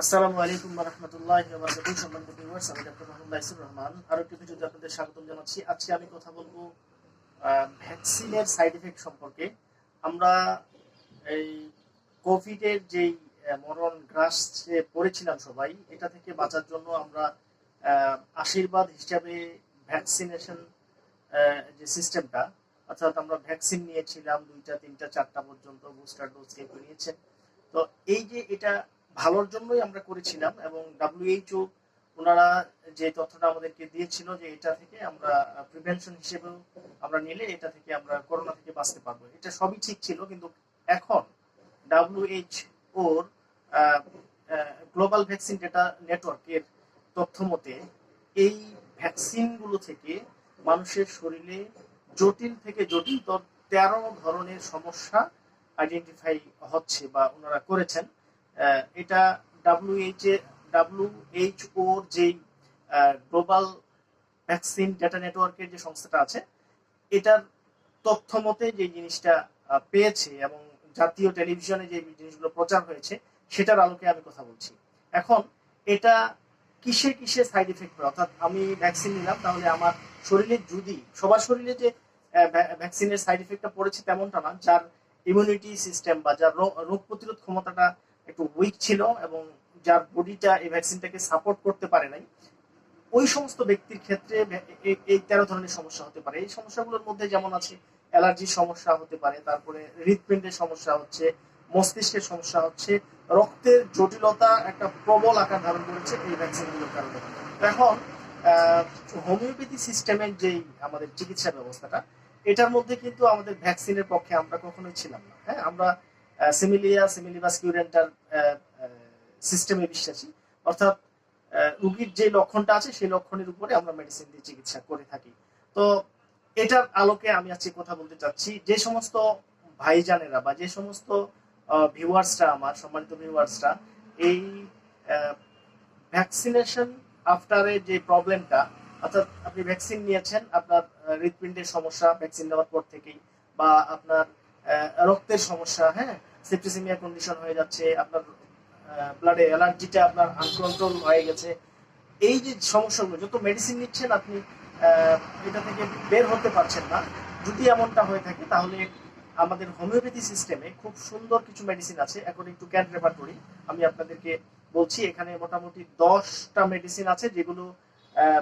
আসসালামু আলাইকুম রহমতুল্লাহ সম্মানিত ভিউয়ার্স আমি রহমান। আরও একটি ভিডিওতে আপনাদের স্বাগতম জানাচ্ছি। আজকে আমি কথা বলব ভ্যাকসিনের সাইড এফেক্ট সম্পর্কে। আমরা এই কোভিডের যেই মরণ গ্রাসে পড়েছিলাম সবাই, এটা থেকে বাঁচার জন্য আমরা আশীর্বাদ হিসাবে ভ্যাকসিনেশন যে সিস্টেমটা অর্থাৎ আমরা ভ্যাকসিন নিয়েছিলাম দুইটা, তিনটা, চারটা পর্যন্ত বুস্টার ডোজ কেউ নিয়েছেন তো এই যে এটা ভালোর জন্যই আমরা করেছিলাম এবং ডাব্লিউএইচও ওনারা যে তথ্যটা আমাদেরকে দিয়েছিল যে এটা থেকে আমরা প্রিভেনশন হিসেবেও আমরা নিলে এটা থেকে আমরা করোনা থেকে বাঁচতে পারব। এটা সবই ঠিক ছিল, কিন্তু এখন ডাব্লিউএইচওর গ্লোবাল ভ্যাকসিন ডেটা নেটওয়ার্কের তথ্য মতে এই ভ্যাকসিনগুলো থেকে মানুষের শরীরে জটিল থেকে জটিলতর তেরো ধরনের সমস্যা আইডেন্টিফাই হচ্ছে বা ওনারা করেছেন। এটা ডাব্লিউএইচ ডাব্লিউএইচওর যেই গ্লোবাল ভ্যাকসিন ডেটা নেটওয়ার্কের যে সংস্থাটা আছে, এটার তথ্য মতে যে জিনিসটা পেয়েছে এবং জাতীয় টেলিভিশনে যে জিনিসগুলো প্রচার হয়েছে, সেটার আলোকে আমি কথা বলছি। এখন এটা কিসে কিসে সাইড এফেক্ট হয় অর্থাৎ আমি ভ্যাকসিন নিলাম, তাহলে আমার শরীরে যদি, সবার শরীরে যে ভ্যাকসিনের সাইড এফেক্টটা পড়েছে তেমনটা না, যার ইমিউনিটি সিস্টেম বা যার রোগ প্রতিরোধ ক্ষমতাটা একটু উইক ছিল এবং যার বডিটা এই ভ্যাকসিনটাকে সাপোর্ট করতে পারে নাই, ওই সমস্ত ব্যক্তির ক্ষেত্রে এই- তেরো ধরনের সমস্যা হতে পারে। এই সমস্যাগুলোর মধ্যে যেমন আছে অ্যালার্জির সমস্যা হতে পারে, তারপরে হৃদপিণ্ডের সমস্যা হচ্ছে, মস্তিষ্কের সমস্যা হচ্ছে, রক্তের জটিলতা একটা প্রবল আকার ধারণ করেছে এই ভ্যাকসিনগুলোর কারণে। এখন হোমিওপ্যাথি সিস্টেমের যেই আমাদের চিকিৎসা ব্যবস্থাটা, এটার মধ্যে কিন্তু আমাদের ভ্যাকসিনের পক্ষে আমরা কখনোই ছিলাম না। হ্যাঁ আমরা সিমিলিয়া সিমিলিবাস সিস্টেমে বিশ্বাসী। অর্থাৎ রুগীর যে লক্ষণটা আছে, সেই লক্ষণের উপরে আমরা মেডিসিন দিয়ে চিকিৎসা করে থাকি। তো এটার আলোকে আমি আজকে কথা বলতে চাচ্ছি। যে সমস্ত ভাইজানেরা বা যে সমস্ত ভিউয়ার্সরা আমার, সম্মানিত ভিউয়ার্সরা এই ভ্যাকসিনেশন আফটারে যে প্রবলেমটা অর্থাৎ আপনি ভ্যাকসিন নিয়েছেন, আপনার হৃদপিণ্ডের সমস্যা ভ্যাকসিন নেওয়ার পর থেকেই, বা আপনার রক্তের সমস্যা হ্যাঁ? সেপ্টিসিমিয়া কন্ডিশন হয়ে যাচ্ছে, আপনার ব্লাডে অ্যালার্জিটা আপনার আনকন্ট্রোল হয়ে গেছে। এই যে সমস্যাগুলো, যত মেডিসিন নিচ্ছেন আপনি এটা থেকে বের হতে পারছেন না। যদি এমনটা হয়ে থাকে, তাহলে আমাদের হোমিওপ্যাথি সিস্টেমে খুব সুন্দর কিছু মেডিসিন আছে। অ্যাকর্ডিং টু ক্যান রেপার্টরি আমি আপনাদেরকে বলছি, এখানে মোটামুটি দশটা মেডিসিন আছে যেগুলো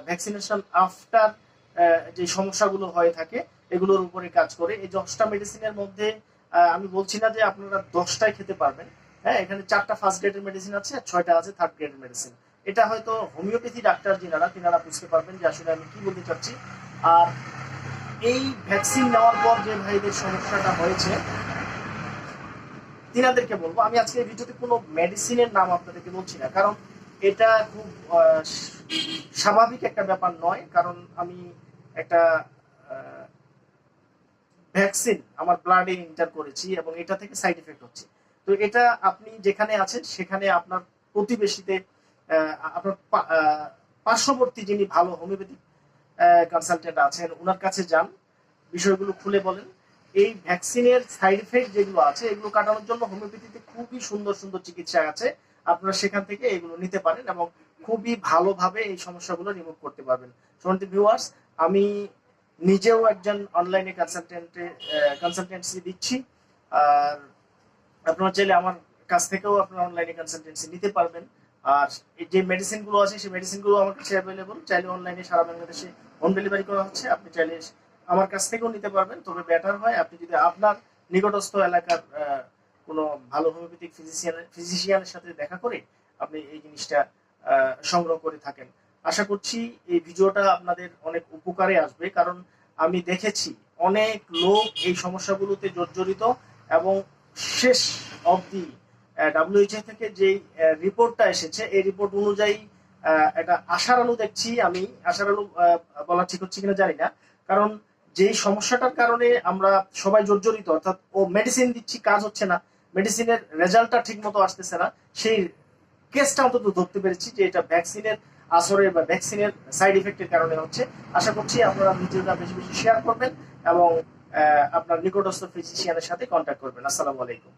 ভ্যাকসিনেশন আফটার যে সমস্যাগুলো হয়ে থাকে। এগুলোর উপরে কাজ করে। এই দশটা মেডিসিনের মধ্যে আমি বলছি না যে আপনারা দশটাই খেতে পারবেন। হ্যাঁ এখানে চারটা ফার্স্ট গ্রেডের মেডিসিন আছে আর ছয়টা আছে থার্ড গ্রেডের মেডিসিন এটা হয়তো হোমিওপ্যাথি ডাক্তার যিনারা, তিনারা বুঝতে পারবেন যে আসলে আমি কি বলতে চাচ্ছি। আর এই ভ্যাকসিন নেওয়ার পর যে ভাইদের সমস্যাটা হয়েছে, তিনাদেরকে বলব, আমি আজকে এই ভিডিওতে কোনো মেডিসিনের নাম আপনাদেরকে বলছি না। কারণ এটা খুব স্বাভাবিক একটা ব্যাপার নয়। কারণ আমি একটা ভ্যাকসিন, আমার ব্লাডে ইন্টার করেছি এবং এটা থেকে সাইড এফেক্ট হচ্ছে। তো এটা আপনি যেখানে আছেন, সেখানে আপনার প্রতিবেশীতে আপনার পার্শ্ববর্তী যিনি ভালো হোমিওপ্যাথিক কনসালটেন্ট আছেন ওনার কাছে যান, বিষয়গুলো খুলে বলেন। এই ভ্যাকসিনের সাইড এফেক্ট যেগুলো আছে, এগুলো কাটানোর জন্য হোমিওপ্যাথিতে খুবই সুন্দর সুন্দর চিকিৎসা আছে। আপনারা সেখান থেকে এগুলো নিতে পারেন এবং খুবই ভালোভাবে এই সমস্যাগুলো রিমুভ করতে পারবেন। সন্তি ভিউয়ার্স আমি নিজেও একজন অনলাইনে কনসালটেন্টে কনসালটেন্সি দিচ্ছি। আর আপনারা চাইলে আমার কাছ থেকেও আপনারা অনলাইনে কনসালটেন্সি নিতে পারবেন। আর যে মেডিসিনগুলো আছে, সেই মেডিসিনগুলো আমার কাছে অ্যাভেলেবল চাইলে অনলাইনে সারা বাংলাদেশে হোম ডেলিভারি করা হচ্ছে। আপনি চাইলে আমার কাছ থেকেও নিতে পারবেন। তবে বেটার হয় আপনি যদি আপনার নিকটস্থ এলাকার কোনো ভালো হোমিওপ্যাথিক ফিজিশিয়ান ফিজিশিয়ানের সাথে দেখা করে আপনি এই জিনিসটা সংগ্রহ করে থাকেন। আশা করছি এই ভিডিওটা আপনাদের অনেক উপকারে আসবে, কারণ আমি দেখেছি অনেক লোক এই সমস্যাগুলোতে জর্জরিত এবং শেষ অবধি ডাব্লিউএইচএ থেকে যে রিপোর্টটা এসেছে, এই রিপোর্ট অনুযায়ী একটা আশার আলো দেখছি আমি, আশার আলো বলা ঠিক হচ্ছে কিনা জানি না, কারণ যেই সমস্যাটার কারণে আমরা সবাই জর্জরিত, অর্থাৎ ও মেডিসিন দিচ্ছি, কাজ হচ্ছে না মেডিসিনের রেজাল্টটা ঠিক মতো আসতেছে না, সেই কেসটা অন্তত ধরতে পেরেছি যে এটা ভ্যাকসিনের আসরের বা ভ্যাকসিনের সাইড ইফেক্টের কারণে হচ্ছে। আশা করছি আপনারা ভিডিওটা বেশি বেশি শেয়ার করবেন এবং আপনার নিকটস্থ ফিজিশিয়ানের সাথে কন্ট্যাক্ট করবেন। আসসালামু আলাইকুম।